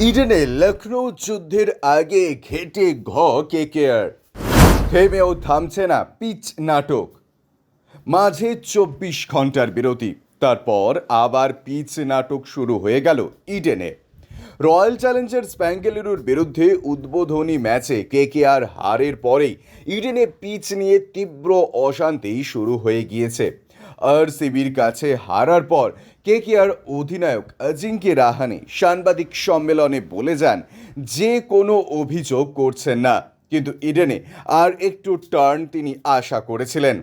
ইডেনে লখনৌ যুদ্ধের আগে ঘেটে ঘ কে কেয়ার থেমেও থামছে না পিচ নাটক। মাঝে চব্বিশ ঘণ্টার বিরতি, তারপর আবার পিচ নাটক শুরু হয়ে গেল ইডেনে। রয়্যাল চ্যালেঞ্জার্স ব্যাঙ্গালুরুর বিরুদ্ধে উদ্বোধনী ম্যাচে কে কে আর হারের পরেই ইডেনে পিচ নিয়ে তীব্র অশান্তি শুরু হয়ে গিয়েছে। আর সিবির কাছে হারার পর কে কে আর অধিনায়ক অজিঙ্কে রাহানে সাংবাদিক সম্মেলনে বলে যান, যে কোনো অভিযোগ করছেন না। কিন্তু ইডেনে আর একটু টার্ন তিনি আশা করেছিলেন।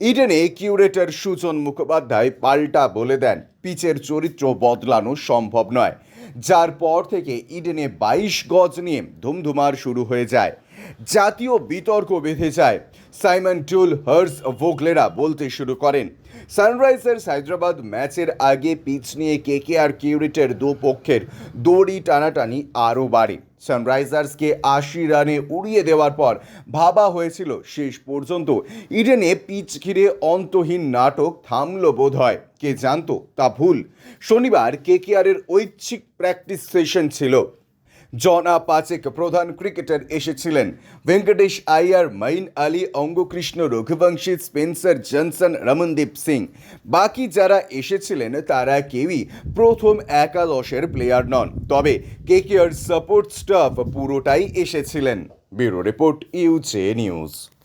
ইডেনে কিউরেটর সুজন মুখোপাধ্যায় পাল্টা বলে দেন, পিচের চরিত্র বদলানো সম্ভব নয়। যার পর থেকে ইডেনে বাইশ গজ নিয়ে ধুমধুমার শুরু হয়ে যায়। জাতীয় বিতর্ক বেঁধে যায়। সাইমন টুল, হার্স ভোগলেরা বলতে শুরু করেন, সানরাইজার্স হায়দ্রাবাদ ম্যাচের আগে পিচ নিয়ে কে কে আর কিউরিটের দু পক্ষের দড়ি টানাটানি আরও বাড়ে। সানরাইজার্সকে আশি রানে উড়িয়ে দেওয়ার পর ভাবা হয়েছিল শেষ পর্যন্ত। ইডেনে পিচ ঘিরে অন্তহীন নাটক থামল বোধ হয় কে জানতো তা ভুল। শনিবার কে কেআরের ঐচ্ছিক প্র্যাকটিস সেশন ছিল। জনা পাচেক প্রধান ক্রিকেটার এসেছিলেন। Venkatesh Iyer, Moeen Ali, Angkrish Raghuvanshi, Spencer Johnson, Ramandeep Singh. বাকি যারা এসেছিলেন, তারা কেউই প্রথম একাদশের প্লেয়ার নন। তবে কে কেয়ার সাপোর্ট স্টাফ পুরোটাই এসেছিলেন। ব্যুরো রিপোর্ট ইউজে নিউজ।